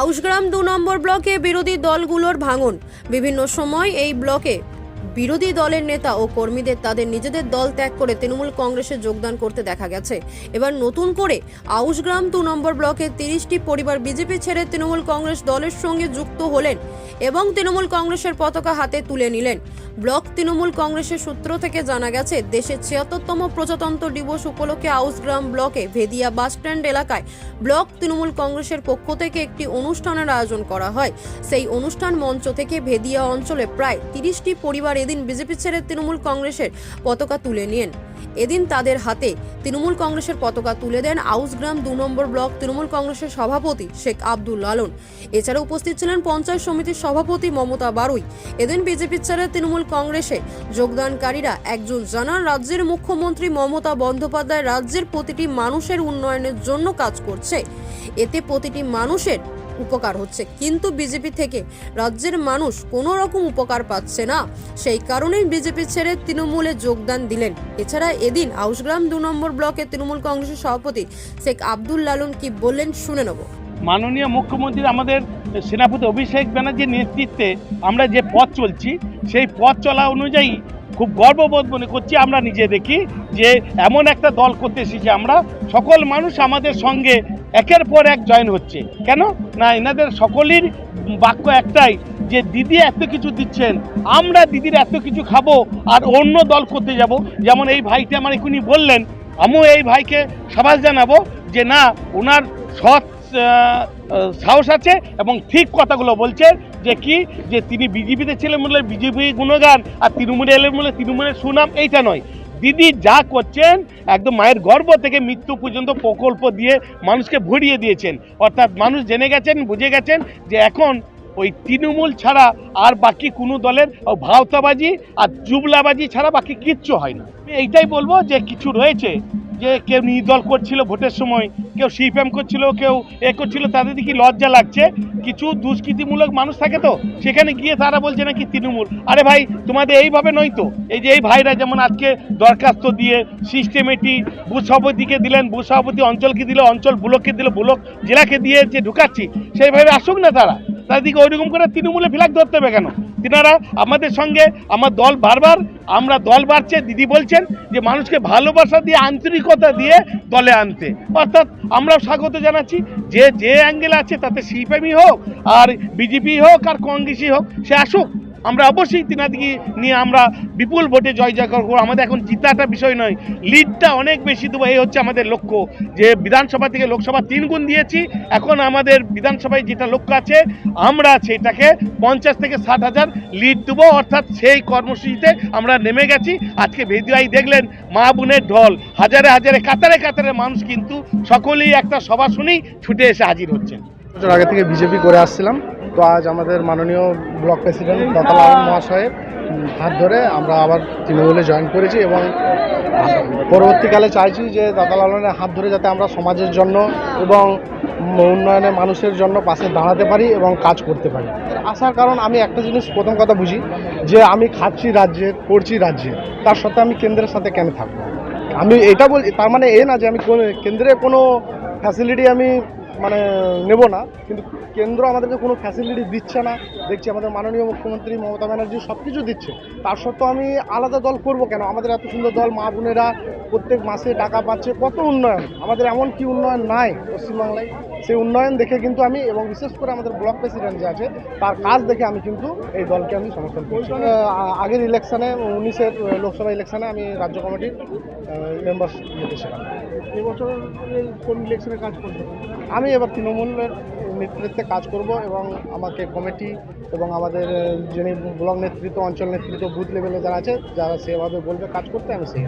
আউশগ্রাম দু নম্বর ব্লকে বিরোধী দলগুলোর ভাঙন। বিভিন্ন সময় এই ব্লকে বিরোধী দলের নেতা ও কর্মীদের তাদের নিজেদের দল ত্যাগ করে তৃণমূল কংগ্রেসে যোগদান করতে দেখা গেছে। এবার নতুন করে আউশগ্রাম দু নম্বর ব্লকের তিরিশটি পরিবার বিজেপি ছেড়ে তৃণমূল কংগ্রেস দলের সঙ্গে যুক্ত হলেন এবং তৃণমূল কংগ্রেসের পতাকা হাতে তুলে নিলেন। ব্লক তৃণমূল কংগ্রেসের সূত্র থেকে জানা গেছে, দেশের ছিয়াত্তরতম প্রজাতন্ত্র দিবস উপলক্ষে আউসগ্রাম ব্লকে ভেদিয়া বাসস্ট্যান্ড এলাকায় ব্লক তৃণমূল কংগ্রেসের পক্ষ থেকে একটি অনুষ্ঠানের আয়োজন করা হয়। সেই অনুষ্ঠান মঞ্চ থেকে ভেদিয়া অঞ্চলে প্রায় তিরিশটি পরিবার এদিন বিজেপি ছেড়ে তৃণমূল কংগ্রেসের পতাকা তুলে নিয়েন। এদিন তাদের হাতে তৃণমূল কংগ্রেসের পতাকা তুলে দেন আউসগ্রাম দু নম্বর ব্লক তৃণমূল কংগ্রেসের সভাপতি শেখ আব্দুল লালন। এছাড়া উপস্থিত ছিলেন পঞ্চায়েত সমিতির সভাপতি মমতা বারুই। এদিন বিজেপি ছাড়া তৃণমূল কংগ্রেসে যোগদানকারীরা একজন জানান, রাজ্যের মুখ্যমন্ত্রী মমতা বন্দ্যোপাধ্যায় রাজ্যের প্রতিটি মানুষের উন্নয়নের জন্য কাজ করছে। এতে প্রতিটি মানুষের উপকার হচ্ছে। কিন্তু বিজেপি থেকে রাজ্যের মানুষ কোনো রকম উপকার পাচ্ছে না। সেই কারণেই বিজেপি ছেড়ে তৃণমূলে যোগদান দিলেন। এছাড়া এদিন আউসগ্রাম দু নম্বর ব্লকে তৃণমূল কংগ্রেসের সভাপতি শেখ আব্দুল লালন কি বললেন শুনে নেব। মাননীয় মুখ্যমন্ত্রী আমাদের সেনাপতি অভিষেক ব্যানার্জির নেতৃত্বে আমরা যে পথ চলছি, সেই পথ চলা অনুযায়ী খুব গর্ববোধ মনে করছি আমরা নিজে দেখি যে এমন একটা দল করতে এসেছি আমরা। সকল মানুষ আমাদের সঙ্গে একের পর এক জয়েন হচ্ছে। কেন? না, এনাদের সকলের বাক্য একটাই যে, দিদি এত কিছু দিচ্ছেন, আমরা দিদির এত কিছু খাব আর অন্য দল করতে যাব। যেমন এই ভাইটি আমার এখনই বললেন, আমিও এই ভাইকে সাবাস জানাব যে, না, ওনার সৎ সাহস আছে এবং ঠিক কথাগুলো বলছে। যে কি যে তিনি বিজেপিতে ছিলেন বলে বিজেপি গুণগান আর তৃণমূলে এলেন বলে তৃণমূলের সুনাম, এইটা নয়। দিদি যা করছেন, একদম মায়ের গর্ভ থেকে মৃত্যু পর্যন্ত প্রকল্প দিয়ে মানুষকে ভরিয়ে দিয়েছেন। অর্থাৎ মানুষ জেনে গেছেন, বুঝে গেছেন যে এখন ওই তৃণমূল ছাড়া আর বাকি কোনো দলের ভাওতাবাজি আর জুবলাবাজি ছাড়া বাকি কিচ্ছু হয় না। এইটাই বলব যে কিছু রয়েছে যে কেউ নির্দল করছিল ভোটের সময়, কেউ সিপিএম করছিল, কেউ এ করছিল, তাদের দিকে লজ্জা লাগছে। কিছু দুষ্কৃতিমূলক মানুষ থাকে তো, সেখানে গিয়ে তারা বলছে নাকি তৃণমূল। আরে ভাই, তোমাদের এইভাবে নয় তো, এই যে এই ভাইরা যেমন আজকে দরখাস্ত দিয়ে সিস্টেমেটিক বুথ সভাপতিকে দিলেন বুথ সভাপতি অঞ্চলকে দিলে, অঞ্চল ব্লককে দিল, ব্লক জেলাকে দিয়ে যে ঢুকাচ্ছি, সেইভাবে আসুক না তারা। তাদেরকে ওইরকম করে তৃণমূলে ফ্ল্যাগ ধরতে হবে কেন? তিনারা আমাদের সঙ্গে, আমার দল বারবার, আমরা দল বাড়ছে, দিদি বলছেন যে মানুষকে ভালোবাসা দিয়ে, আন্তরিকতা দিয়ে দলে আনতে। অর্থাৎ আমরাও স্বাগত জানাচ্ছি, যে যে অ্যাঙ্গেল আছে তাতে সিপিএমই হোক, আর বিজেপি হোক, আর কংগ্রেসই হোক, সে আসুক। আমরা অবশ্যই তিনাদিকে নিয়ে আমরা বিপুল ভোটে জয় জয় করব। আমাদের এখন জিতাটা বিষয় নয় লিডটা অনেক বেশি দেবো। এই হচ্ছে আমাদের লক্ষ্য যে বিধানসভা থেকে লোকসভা তিন গুণ দিয়েছি, এখন আমাদের বিধানসভায় যেটা লক্ষ্য আছে, আমরা সেটাকে পঞ্চাশ থেকে ষাট হাজার লিড দেবো। অর্থাৎ সেই কর্মসূচিতে আমরা নেমে গেছি। আজকে ভেদিয়াই দেখলেন, মা বোনের ঢল। হাজারে হাজারে, কাতারে কাতারে মানুষ কিন্তু সকলেই একটা সভা শুনেই ছুটে এসে হাজির হচ্ছেন। আগে থেকে বিজেপি করে আসছিলাম। তো আজ আমাদের মাননীয় ব্লক প্রেসিডেন্ট দতালাল মহাশয়ের হাত ধরে আমরা আবার তৃণমূলে জয়েন করেছি এবং পরবর্তীকালে চাইছি যে দাদা লালনের হাত ধরে যাতে আমরা সমাজের জন্য এবং উন্নয়নে মানুষের জন্য পাশে দাঁড়াতে পারি এবং কাজ করতে পারি। আসার কারণ আমি একটা জিনিস প্রথম কথা বুঝি, যে আমি খাচ্ছি রাজ্যে করছি রাজ্যে, তার সাথে আমি কেন্দ্রের সাথে কেন থাকব? আমি এটা বল, তার মানে এ না যে আমি কেন্দ্রে কোনো ফ্যাসিলিটি আমি মানে নেব না, কিন্তু কেন্দ্র আমাদেরকে কোনো ফ্যাসিলিটি দিচ্ছে না। দেখছি আমাদের মাননীয় মুখ্যমন্ত্রী মমতা ব্যানার্জি সব কিছু দিচ্ছে। তার সত্ত্বেও আমি আলাদা দল করব কেন? আমাদের এত সুন্দর দল, মা বোনেরা প্রত্যেক মাসে টাকা পাচ্ছে কত উন্নয়ন? আমাদের এমন কি উন্নয়ন নাই পশ্চিমবাংলায়? সেই উন্নয়ন দেখে কিন্তু আমি এবং বিশেষ করে আমাদের ব্লক প্রেসিডেন্ট যে আছে তার কাজ দেখে আমি কিন্তু এই দলকে আমি সমর্থন করছি। আগের ইলেকশনে উনিশের লোকসভা ইলেকশনে আমি রাজ্য কমিটির মেম্বার ছিলাম। এবছর কোন ইলেকশনে কাজ করবে আমি এবার তৃণমূলের নেতৃত্বে কাজ করব এবং আমাকে কমিটি এবং আমাদের যিনি ব্লক নেতৃত্ব অঞ্চল নেতৃত্ব বুথ লেভেলে যারা আছে যারা সেভাবে বলবে কাজ করতে আমি সেই